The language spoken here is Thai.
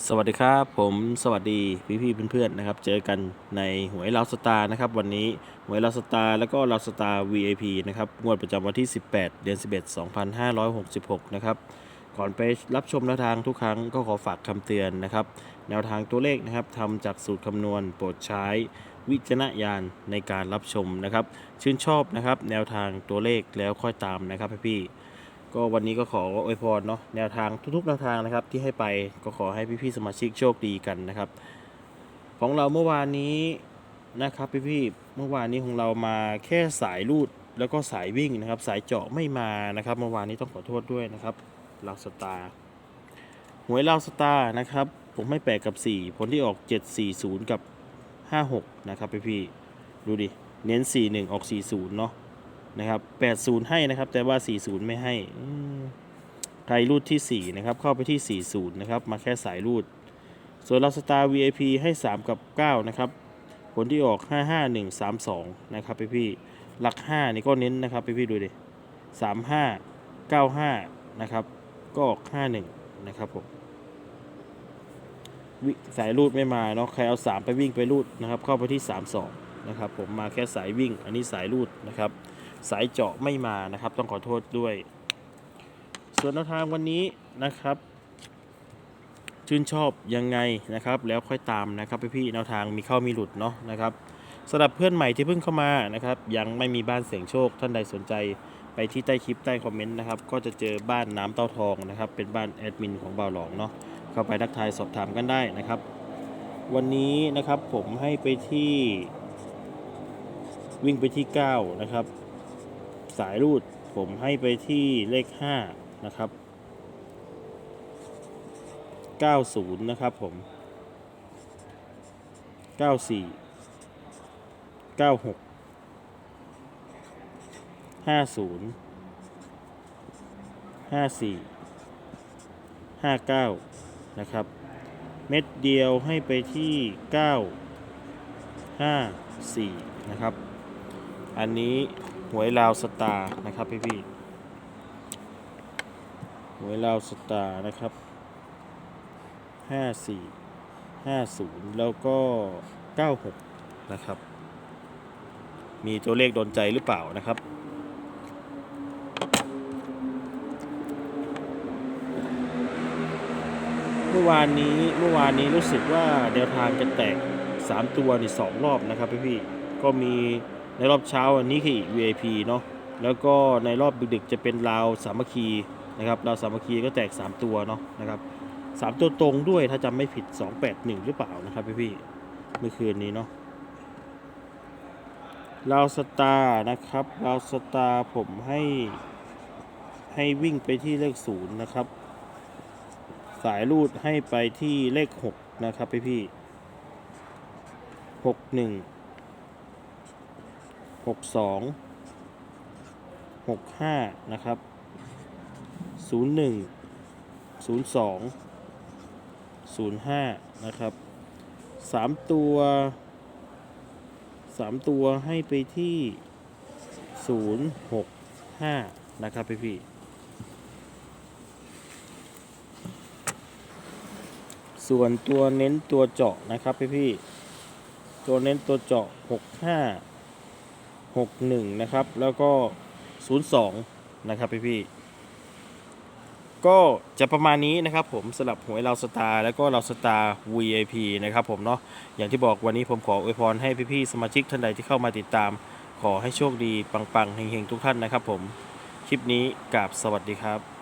สวัสดีครับ ผมสวัสดีพี่พี่ๆเพื่อนๆนะครับ เจอกันในหวยลาวสตาร์นะครับ วันนี้หวยลาวสตาร์แล้วก็ลาวสตาร์ VIP นะครับงวดประจำวันที่ 18 เดือน 11 2566 นะครับ ก่อนไปรับชมแนวทางทุกครั้งก็ขอฝากคำเตือนนะครับ แนวทางตัวเลขนะครับทำจากสูตรคำนวณโปรดใช้วิจารณญาณในการรับชมนะครับ ชื่นชอบนะครับ แนวทางตัวเลขแล้วค่อยตามนะครับพี่ๆ ก็วันนี้ก็ขออวยพรเนาะแนวทางทุกๆแนวทางนะครับ ที่ให้ไปก็ขอให้พี่ๆสมาชิกโชคดีกันนะครับ ของเราเมื่อวานนี้นะครับพี่ๆเมื่อวานนี้ของเรามาแค่สายรูดแล้วก็สายวิ่งนะครับ สายเจาะไม่มานะครับ เมื่อวานนี้ต้องขอโทษด้วยนะครับลาวสตาร์หวยลาวสตาร์นะครับ ผมให้แปดกับ 4 ผลที่ออก 740 กับ 56 นะครับพี่ๆดูดิเน้น 41 ออก 40 เนาะ นะครับ80ให้นะครับ แต่ว่า40ไม่ให้ใครรูดที่4นะครับ เข้าไปที่40นะครับ มาแค่สายรูด ส่วนเราสตาร์ VIP ให้3กับ9นะครับ ผลที่ออก55132นะครับพี่พี่หลัก5นี่ก็เน้นนะครับพี่พี่ดูดิ35 95นะครับ ก็ออก51นะครับผมสายรูดไม่มาเนาะใครเอา 3 ไปวิ่งไปรูดนะครับ เข้าไปที่ 32 นะครับ ผมมาแค่สายวิ่ง อันนี้สายรูดนะครับ สายเจาะไม่มานะครับ ต้องขอโทษด้วย ส่วนแนวทางวันนี้นะครับ ชื่นชอบยังไงนะครับ แล้วค่อยตามนะครับพี่ๆแนวทางมีเข้ามีหลุดเนาะนะครับสำหรับเพื่อนใหม่ที่เพิ่งเข้ามานะครับ ยังไม่มีบ้านเสียงโชคท่านใดสนใจไปที่ใต้คลิปใต้คอมเมนต์นะครับ ก็จะเจอบ้านน้ำเต้าทองนะครับ เป็นบ้านแอดมินของบ่าวหลองเนาะเข้าไปทักทายสอบถามกันได้นะครับ วันนี้นะครับผมให้ไปที่วิ่งไปที่ 9 นะครับ สายรูด ผมให้ไปที่เลข 5 นะครับ 90 นะครับผม 94 96 50 54 59 นะครับ เม็ดเดียวให้ไปที่ 9 54 นะครับ อันนี้ หวยลาวสตาร์นะครับพี่พี่หวยลาวสตาร์นะครับห้าสี่ห้าศูนย์แล้วก็เก้าหกนะครับ มีตัวเลขโดนใจหรือเปล่านะครับเมื่อวานนี้เมื่อวานนี้รู้สึกว่าแนวทางจะแตก 3 ตัวนี่สองรอบนะครับพี่พี่ก็มี ในรอบเช้าอันนี้คือ VIP เนาะแล้วก็ในรอบดึกๆจะเป็นราวสามัคคีนะครับราวสามัคคีก็แตก 3 ตัวเนาะนะครับสามตัวตรงด้วยถ้าจำไม่ผิด 281 หรือเปล่านะครับพี่พี่เมื่อคืนนี้เนาะลาวสตาร์นะครับลาวสตาร์ผมให้ให้วิ่งไปที่เลขศูนย์นะครับ สายรูดให้ไปที่เลข6นะครับพี่พี่หกหนึ่ง หกสองหกห้านะครับศูนย์หนึ่งศูนย์สอง05 นะครับ 3 ตัว 3 ตัวให้ไปที่ 065 นะครับพี่พี่ส่วนตัวเน้นตัวเจาะนะครับพี่พี่ตัวเน้นตัวเจาะ 65 61 นะครับ แล้วก็ 02 นะครับพี่พี่ก็จะประมาณนี้นะครับผมสำหรับหวยเราสตาร์แล้วก็เราสตาร์ VIP นะครับผมเนาะอย่างที่บอกวันนี้ผมขออวยพรให้พี่ๆสมาชิกท่านใดที่เข้ามาติดตาม ขอให้โชคดีปังๆเฮงๆ ทุกท่านนะครับผม คลิปนี้กราบสวัสดีครับ